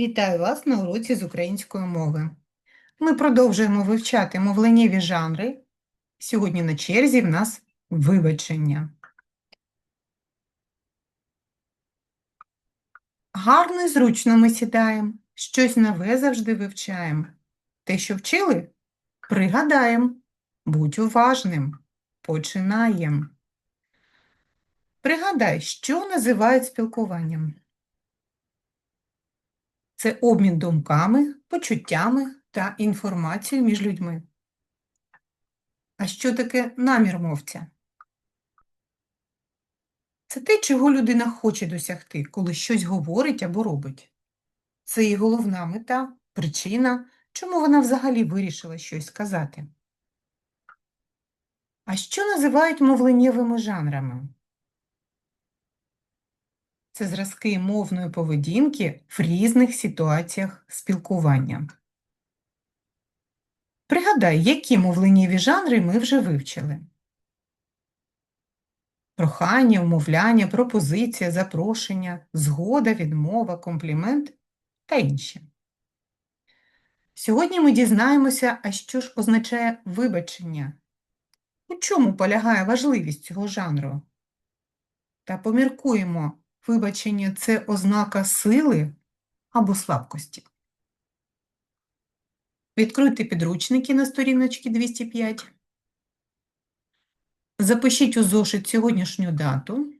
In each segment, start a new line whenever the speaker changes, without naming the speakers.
Вітаю вас на уроці з української мови. Ми продовжуємо вивчати мовленнєві жанри. Сьогодні на черзі в нас вибачення. Гарно і зручно ми сідаємо, щось нове завжди вивчаємо. Те, що вчили, пригадаємо. Будь уважним. Починаємо. Пригадай, що називають спілкуванням. Це обмін думками, почуттями та інформацією між людьми. А що таке намір мовця? Це те, чого людина хоче досягти, коли щось говорить або робить. Це її головна мета, причина, чому вона взагалі вирішила щось сказати. А що називають мовленнєвими жанрами? Це зразки мовної поведінки в різних ситуаціях спілкування. Пригадай, які мовленнєві жанри ми вже вивчили. Прохання, умовляння, пропозиція, запрошення, згода, відмова, комплімент та інші. Сьогодні ми дізнаємося, а що ж означає вибачення. У чому полягає важливість цього жанру? Та поміркуємо, вибачення – це ознака сили або слабкості. Відкрийте підручники на сторіночці 205. Запишіть у зошит сьогоднішню дату.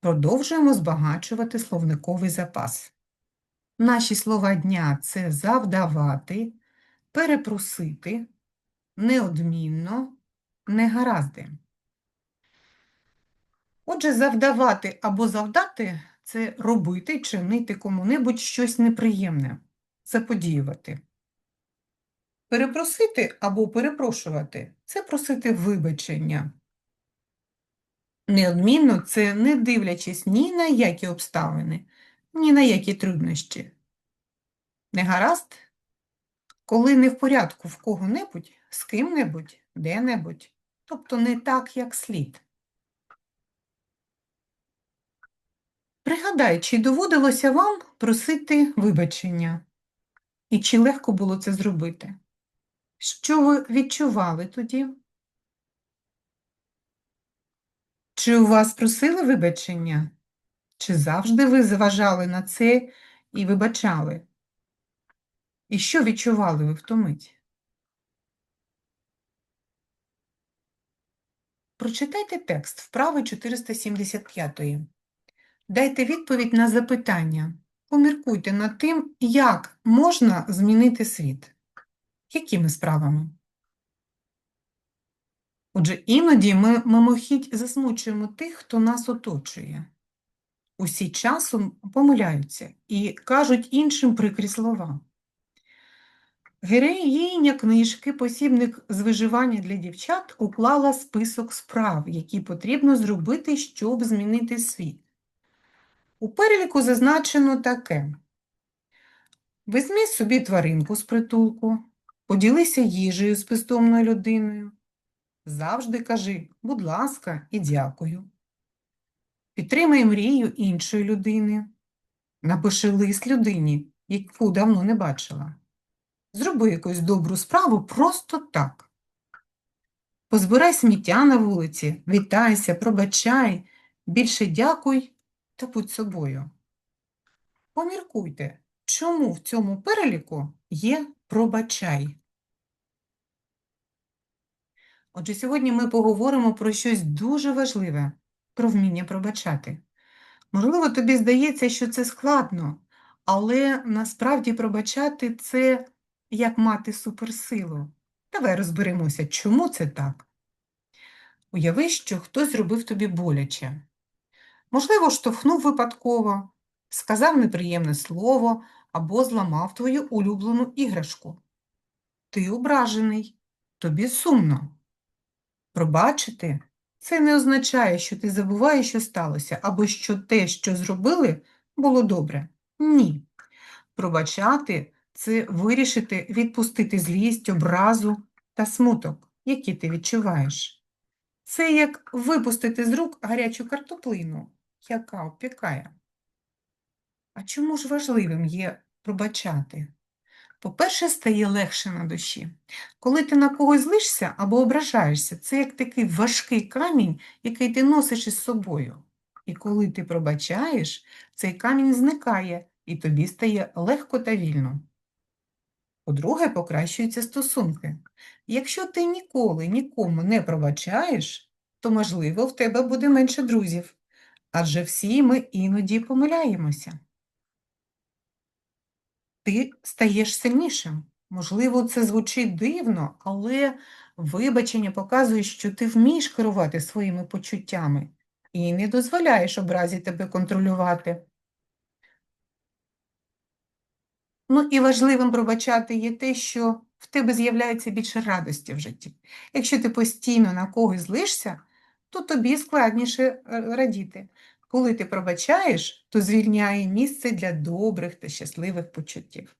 Продовжуємо збагачувати словниковий запас. Наші слова дня – це завдавати, перепросити, неодмінно, негаразди. Отже, завдавати або завдати – це робити, чинити кому-небудь щось неприємне, заподіювати. Перепросити або перепрошувати – це просити вибачення. Неодмінно – це не дивлячись ні на які обставини, ні на які труднощі. Негаразд – коли не в порядку в кого-небудь, з ким-небудь, де-небудь, тобто не так, як слід. Пригадай, чи доводилося вам просити вибачення? І чи легко було це зробити? Що ви відчували тоді? Чи у вас просили вибачення? Чи завжди ви зважали на це і вибачали? І що відчували ви в ту мить? Прочитайте текст вправи 475. Дайте відповідь на запитання. Поміркуйте над тим, як можна змінити світ. Якими справами? Отже, іноді ми мимохідь засмучуємо тих, хто нас оточує. Усі часом помиляються і кажуть іншим прикрі слова. Героїня книжки «Посібник з виживання для дівчат» уклала список справ, які потрібно зробити, щоб змінити світ. У переліку зазначено таке. Візьми собі тваринку з притулку, поділися їжею з бездомною людиною. Завжди кажи, будь ласка, і дякую. Підтримай мрію іншої людини. Напиши лист людині, яку давно не бачила. Зроби якусь добру справу просто так. Позбирай сміття на вулиці, вітайся, пробачай, більше дякуй та будь собою. Поміркуйте, чому в цьому переліку є пробачай. Отже, сьогодні ми поговоримо про щось дуже важливе про вміння пробачати. Можливо, тобі здається, що це складно, але насправді пробачати це як мати суперсилу. Давай розберемося, чому це так. Уяви, що хтось зробив тобі боляче. Можливо, штовхнув випадково, сказав неприємне слово або зламав твою улюблену іграшку. Ти ображений, тобі сумно. Пробачити це не означає, що ти забуваєш, що сталося, або що те, що зробили, було добре. Ні. Пробачати це вирішити відпустити злість, образу та смуток, які ти відчуваєш. Це як випустити з рук гарячу картоплину, яка опікає. А чому ж важливим є пробачати? По-перше, стає легше на душі. Коли ти на когось злишся або ображаєшся, це як такий важкий камінь, який ти носиш із собою. І коли ти пробачаєш, цей камінь зникає і тобі стає легко та вільно. По-друге, покращуються стосунки. Якщо ти ніколи нікому не пробачаєш, то, можливо, в тебе буде менше друзів, адже всі ми іноді помиляємося. Ти стаєш сильнішим. Можливо, це звучить дивно, але вибачення показує, що ти вмієш керувати своїми почуттями і не дозволяєш образі тебе контролювати. Ну і важливим пробачати є те, що в тебе з'являється більше радості в житті. Якщо ти постійно на когось злишся, то тобі складніше е, радіти. Коли ти пробачаєш, то звільняє місце для добрих та щасливих почуттів.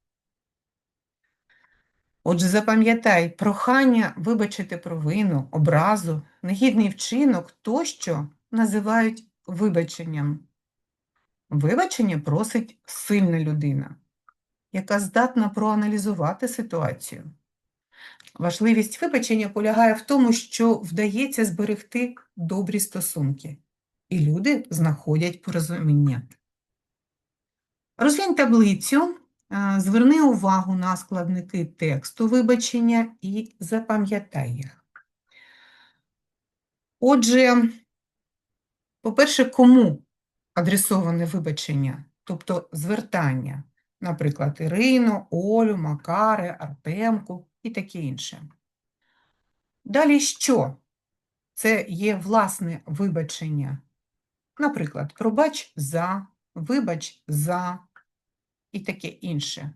Отже, запам'ятай, прохання вибачити провину, образу, негідний вчинок тощо називають вибаченням. Вибачення просить сильна людина, яка здатна проаналізувати ситуацію. Важливість вибачення полягає в тому, що вдається зберегти добрі стосунки, і люди знаходять порозуміння. Розглянь таблицю, зверни увагу на складники тексту вибачення і запам'ятай їх. Отже, по-перше, кому адресоване вибачення, тобто звертання, наприклад, Ірину, Олю, Макари, Артемку і таке інше. Далі що? Це є власне вибачення. Наприклад, пробач за, вибач за і таке інше.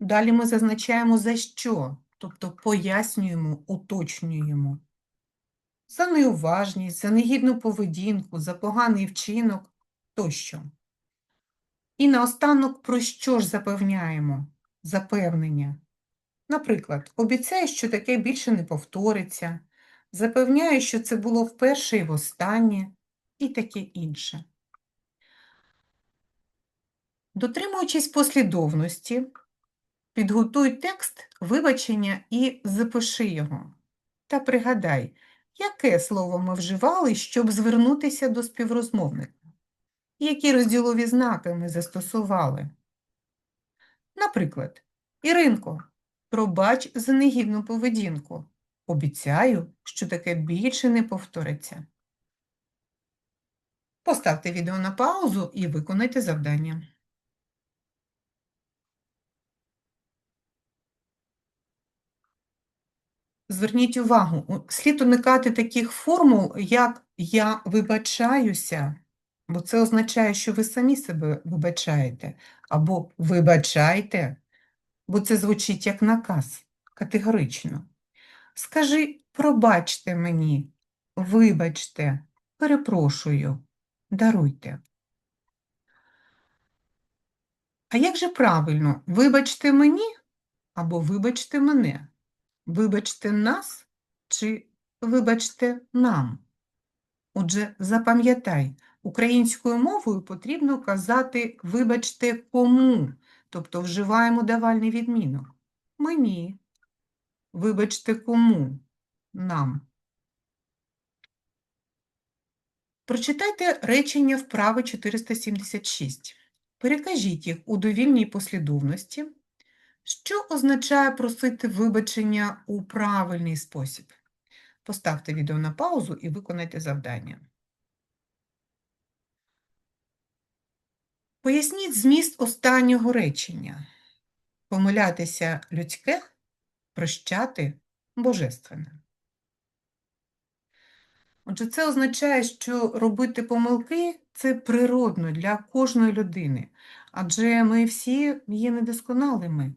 Далі ми зазначаємо за що, тобто пояснюємо, уточнюємо. За неуважність, за негідну поведінку, за поганий вчинок тощо. І наостанок про що ж запевняємо? Запевнення. Наприклад, обіцяю, що таке більше не повториться, запевняю, що це було вперше і востаннє, і таке інше. Дотримуючись послідовності, підготуй текст вибачення і запиши його. Та пригадай, яке слово ми вживали, щоб звернутися до співрозмовника, які розділові знаки ми застосували. Наприклад, Іринко, пробач за негідну поведінку. Обіцяю, що таке більше не повториться. Поставте відео на паузу і виконайте завдання. Зверніть увагу, слід уникати таких формул, як я вибачаюся, бо це означає, що ви самі себе вибачаєте, або вибачайте, бо це звучить як наказ категорично. Скажи, пробачте мені, вибачте, перепрошую, даруйте. А як же правильно, вибачте мені або вибачте мене? Вибачте нас чи вибачте нам. Отже, запам'ятай, українською мовою потрібно казати вибачте кому, тобто вживаємо давальний відмінок. Мені. Вибачте кому нам. Прочитайте речення вправи 476. Перекажіть їх у довільній послідовності що означає просити вибачення у правильний спосіб? Поставте відео на паузу і виконайте завдання. Поясніть зміст останнього речення. Помилятися людське, прощати божественне. Отже, це означає, що робити помилки це природно для кожної людини, адже ми всі є недосконалими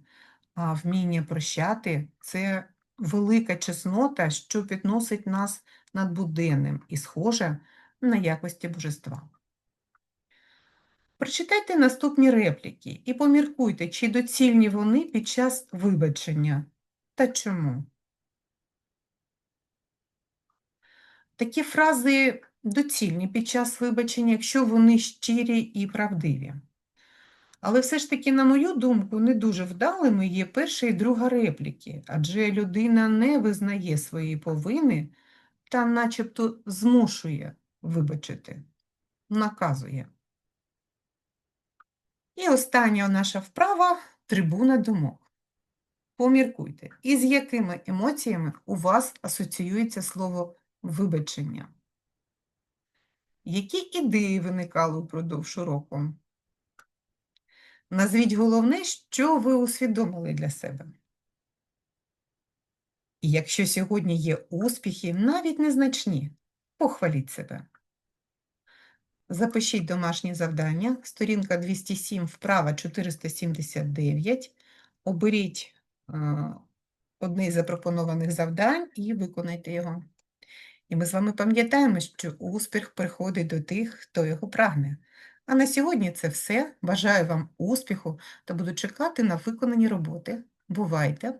а вміння прощати це велика чеснота, що підносить нас над буденним і схожа на якості божества. Прочитайте наступні репліки і поміркуйте, чи доцільні вони під час вибачення та чому. Такі фрази доцільні під час вибачення, якщо вони щирі і правдиві. Але все ж таки, на мою думку, не дуже вдалими є перша і друга репліки, адже людина не визнає свої повини та начебто змушує вибачити, наказує. І остання наша вправа трибуна думок. Поміркуйте, із якими емоціями у вас асоціюється слово вибачення? Які ідеї виникали упродовж року? Назвіть головне, що ви усвідомили для себе. І якщо сьогодні є успіхи, навіть незначні, похваліть себе. Запишіть домашнє завдання, сторінка 207, вправа 479. Оберіть е, одне із запропонованих завдань і виконайте його. І ми з вами пам'ятаємо, що успіх приходить до тих, хто його прагне. А на сьогодні це все. Бажаю вам успіху та буду чекати на виконані роботи. Бувайте!